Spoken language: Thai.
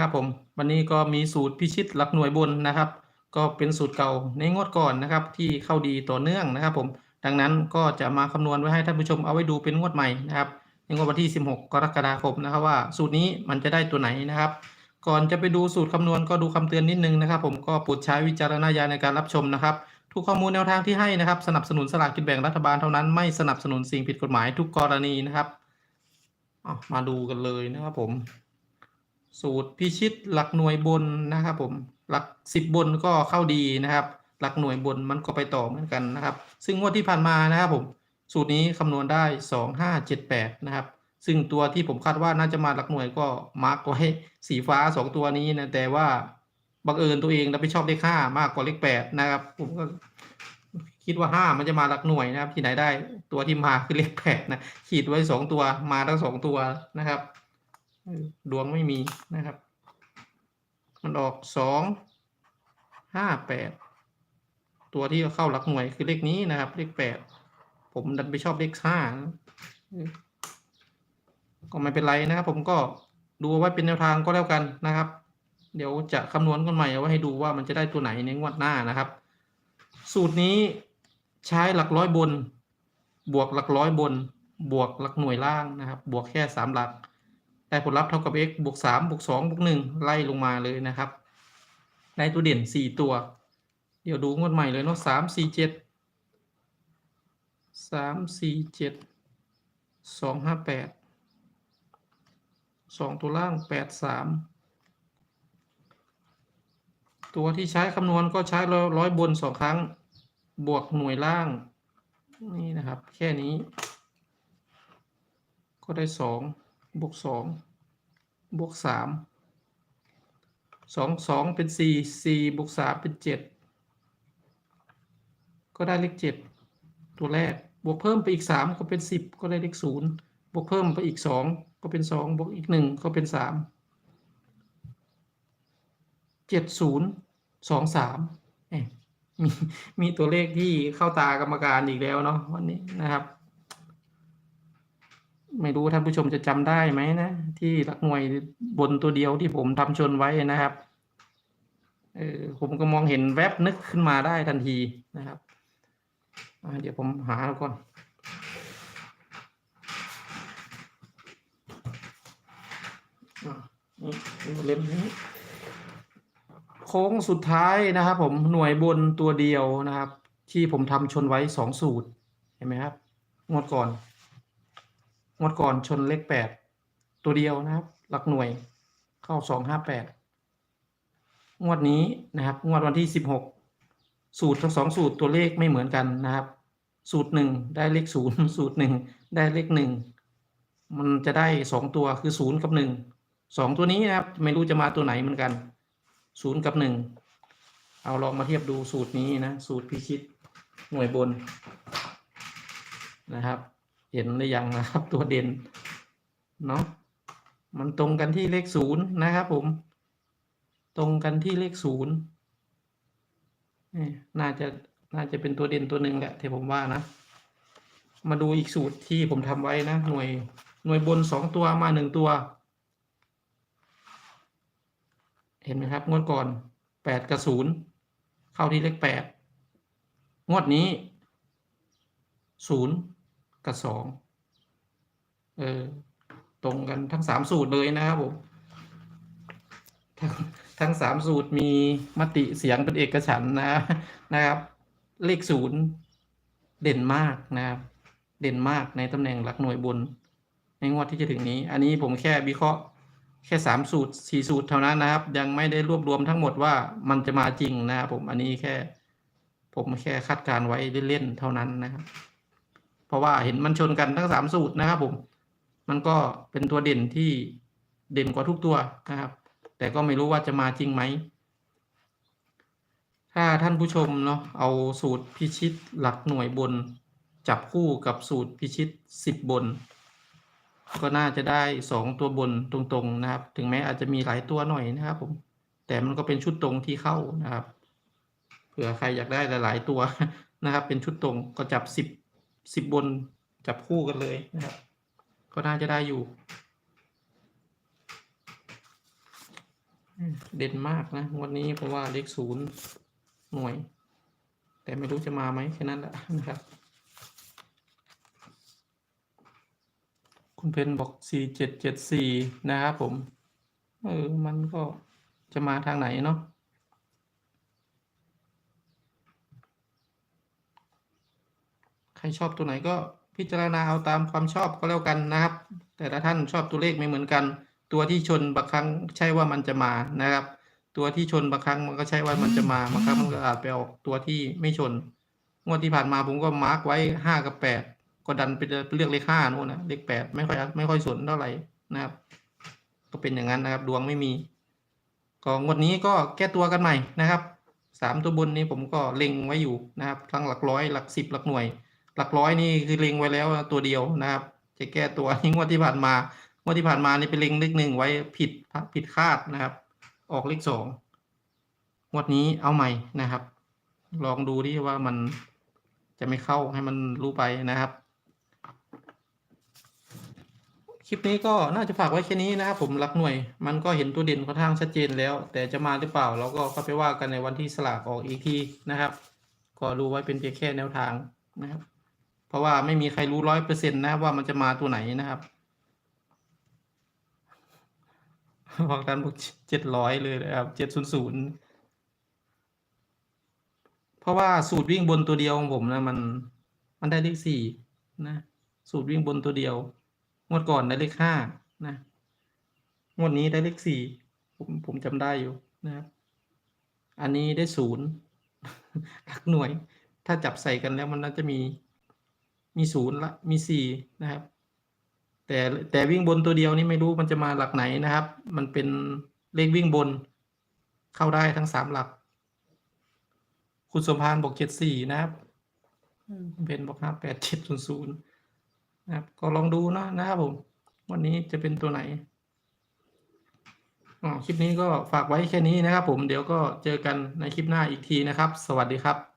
ครับผมวันนี้ก็มีสูตรพิชิตหลักหน่วยบนนะครับ ก็เป็นสูตรเก่าในงวดก่อนนะครับ ที่เข้าดีต่อเนื่องนะครับ ผมดังนั้นก็จะมาคำนวณไว้ให้ท่านผู้ชมเอาไว้ดูเป็นงวดใหม่นะครับในงวดวันที่ 16 กรกฎาคมนะครับ ว่าสูตรนี้มันจะได้ตัวไหนนะครับ ก่อนจะไปดูสูตรคำนวณก็ดูคำเตือนนิดนึงนะครับ ผมก็โปรดใช้วิจารณญาณในการรับชมนะครับ ทุกข้อมูลแนวทางที่ให้นะครับ สนับสนุนสลากกินแบ่งรัฐบาลเท่านั้นไม่สนับสนุนสิ่งผิดกฎหมายทุกกรณีนะครับมาดูกันเลยนะครับผม สูตรพิชิตหลักหน่วยบนนะครับผมหลักสิบบนก็เข้าดีนะครับ หลักหน่วยบนมันก็ไปต่อเหมือนกันนะครับ ซึ่งงวดที่ผ่านมานะครับผมสูตรนี้คำนวณได้สองห้าเจ็ดแปดนะครับซึ่งตัวที่ผมคาดว่าน่าจะมาหลักหน่วยก็มาร์กไว้สีฟ้าสองตัวนี้นะแต่ว่าบังเอิญตัวเองเราไปชอบเลขห้ามากกว่าเลขแปดนะครับ ผมก็คิดว่าห้ามันจะมาหลักหน่วยนะครับ ที่ไหนได้ตัวที่มาคือเลขแปดนะขีดไว้สองตัวมาทั้งสองตัวนะครับ ดวงไม่มีนะครับ มันออกสองห้าแปดตัวที่เข้าหลักหน่วยคือเลขนี้นะครับ เลขแปดผมดันไปชอบเลขห้าก็ไม่เป็นไรนะครับ ผมก็ดูไว้เป็นแนวทางก็แล้วกันนะครับ เดี๋ยวจะคำนวณกันใหม่เอาไว้ให้ดูว่ามันจะได้ตัวไหนในงวดหน้านะครับ สูตรนี้ใช้หลักร้อยบน บวกหลักร้อยบน บวกหลักหน่วยล่างนะครับ บวกแค่สามหลัก ได้ผลลัพธ์เท่ากับ x บวกสามบวกสองบวกหนึ่งไล่ลงมาเลยนะครับได้ตัวเด่นสี่ตัว เดี๋ยวดูงวดใหม่เลยเนาะสามสี่เจ็ดสามสี่เจ็ดสองห้าแปดสองตัวล่างแปดสามตัวที่ใช้คำนวณก็ใช้ร้อยร้อยบนสองครั้ง บวกหน่วยล่าง นี่นะครับ แค่นี้ ก็ได้สอง บวกสองบวกสามสองสองเป็นสี่สี่บวกสามเป็นเจ็ดก็ได้เลขเจ็ดตัวแรก บวกเพิ่มไปอีกสามก็เป็นสิบก็ได้เลขศูนย์บวกเพิ่มไปอีกสองก็เป็นสองบวกอีกหนึ่งก็เป็นสามเจ็ดศูนย์สองสามมีมีตัวเลขที่เข้าตากรรมการอีกแล้วเนาะวันนี้นะครับ ไม่รู้ท่านผู้ชมจะจำได้ไหมนะ ที่หลักหน่วยบนตัวเดียวที่ผมทำชนไว้นะครับเออผมก็มองเห็นแวบนึกขึ้นมาได้ทันทีนะครับเดี๋ยวผมหาก่อนอะนี่เล่มนี้โค้งสุดท้ายนะครับผมหน่วยบนตัวเดียวนะครับ ที่ผมทำชนไว้สองสูตร เห็นไหมครับงวดก่อน งวดก่อนชนเลขแปดตัวเดียวนะครับ หลักหน่วยเข้าสองห้าแปดงวดนี้นะครับงวดวันที่สิบหกสูตรทั้งสองสูตรตัวเลขไม่เหมือนกันนะครับ สูตรหนึ่งได้เลขศูนย์สูตรหนึ่งได้เลขหนึ่งมันจะได้สองตัวคือศูนย์กับหนึ่งสองตัวนี้นะครับ ไม่รู้จะมาตัวไหนเหมือนกันศูนย์กับหนึ่งเอาลองมาเทียบดูสูตรนี้นะ สูตรพิชิตหน่วยบนนะครับ เห็นหรือยังนะครับ ตัวเด่นเนาะมันตรงกันที่เลขศูนย์นะครับผม ตรงกันที่เลขศูนย์น่าจะน่าจะเป็นตัวเด่นตัวหนึ่งแหละที่ผมว่านะ มาดูอีกสูตรที่ผมทำไว้นะ หน่วยหน่วยบนสองตัวมาหนึ่งตัว เห็นไหมครับ งวดก่อนแปดกับศูนย์เข้าที่เลขแปดงวดนี้ศูนย์ กับสองเออตรงกันทั้งสามสูตรเลยนะครับผมทั้งทั้งสามสูตรมีมติเสียงเป็นเอกฉันนะนะครับ เลขศูนย์เด่นมากนะครับ เด่นมากในตำแหน่งหลักหน่วยบน ในงวดที่จะถึงนี้ อันนี้ผมแค่วิเคราะห์แค่สามสูตรสี่สูตรเท่านั้นนะครับ ยังไม่ได้รวบรวมทั้งหมดว่ามันจะมาจริงนะครับผมอันนี้แค่ ผมแค่คาดการณ์ไว้เล่นๆเท่านั้นนะครับ เพราะว่าเห็นมันชนกันทั้งสามสูตรนะครับผม มันก็เป็นตัวเด่นที่เด่นกว่าทุกตัวนะครับ แต่ก็ไม่รู้ว่าจะมาจริงไหม ถ้าท่านผู้ชมเนาะเอาสูตรพิชิตหลักหน่วยบน จับคู่กับสูตรพิชิตสิบบน ก็น่าจะได้สองตัวบนตรงๆนะครับ ถึงแม้อาจจะมีหลายตัวหน่อยนะครับผม แต่มันก็เป็นชุดตรงที่เข้านะครับ เผื่อใครอยากได้หลาย ๆ ตัวนะครับ เป็นชุดตรงก็จับสิบ สิบบนจับคู่กันเลยนะครับ ก็น่าจะได้อยู่อืมเด่นมากนะงวันนี้เพราะว่าเลขศูนย์หน่วย แต่ไม่รู้จะมาไหมแค่นั้นแหละนะครับ คุณเพนบอกสี่เจ็ดเจ็ดสี่นะครับผม เออ มันก็จะมาทางไหนเนาะ ใครชอบตัวไหนก็พิจารณาเอาตามความชอบก็แล้วกันนะครับ แต่ละท่านชอบตัวเลขไม่เหมือนกัน ตัวที่ชนบางครั้งใช่ว่ามันจะมานะครับ ตัวที่ชนบางครั้งมันก็ใช่ว่ามันจะมาบางครั้งมันก็อาจไปออกตัวที่ไม่ชนงวดที่ผ่านมาผมก็มาร์กไว้ห้ากับแปดก็ดันไปเลือกเลขห้านู่นนะเลขแปดไม่ค่อยไม่ค่อยสนเท่าไหร่นะครับ ก็เป็นอย่างนั้นนะครับ ดวงไม่มีก็งวดนี้ก็แก้ตัวกันใหม่นะครับสามตัวบนนี้ผมก็เล็งไว้อยู่นะครับทั้งหลักร้อยหลักสิบหลักหน่วย หลักร้อยนี่คือเล็งไว้แล้วตัวเดียวนะครับ จะแก้ตัวนี่งวดที่ผ่านมางวดที่ผ่านมานี่เป็นเล็งเลขหนึ่งไว้ผิดผิดคาดนะครับ ออกเลขสองงวดนี้เอาใหม่นะครับ ลองดูดิว่ามันจะไม่เข้าให้มันรู้ไปนะครับคลิปนี้ก็น่าจะฝากไว้แค่นี้นะครับผมรักหน่วย มันก็เห็นตัวเด่นค่อนข้างชัดเจนแล้ว แต่จะมาหรือเปล่าเราก็เข้าไปว่ากันในวันที่สลากออกอีกทีนะครับ ก็รู้ไว้เป็นเพียงแค่แนวทางนะครับ เพราะว่าไม่มีใครรู้ร้อยเปอร์เซ็นต์นะว่ามันจะมาตัวไหนนะครับบอกกันบอกเจ็ดร้อยเลยนะครับเจ็ดศูนย์ศูนย์เพราะว่าสูตรวิ่งบนตัวเดียวของผมนะมัน มันได้เลขสี่นะ สูตรวิ่งบนตัวเดียวงวดก่อนได้เลขห้านะงวดนี้ได้เลขสี่ผมผมจำได้อยู่นะครับ อันนี้ได้ศูนย์หลักหน่วย ถ้าจับใส่กันแล้วมันน่าจะมี มีศูนย์ละมีสี่นะครับ แต่แต่วิ่งบนตัวเดียวนี่ไม่รู้มันจะมาหลักไหนนะครับ มันเป็นเลขวิ่งบน เข้าได้ทั้งสามหลัก คุณสมพานบอกเจ็ดสี่นะครับอืมคุณเพนบอกห้าแปดเจ็ดศูนย์ศูนย์นะครับ ก็ลองดูเนาะนะครับผม วันนี้จะเป็นตัวไหนอ๋อคลิปนี้ก็ฝากไว้แค่นี้นะครับผมเดี๋ยวก็เจอกันในคลิปหน้าอีกทีนะครับ สวัสดีครับ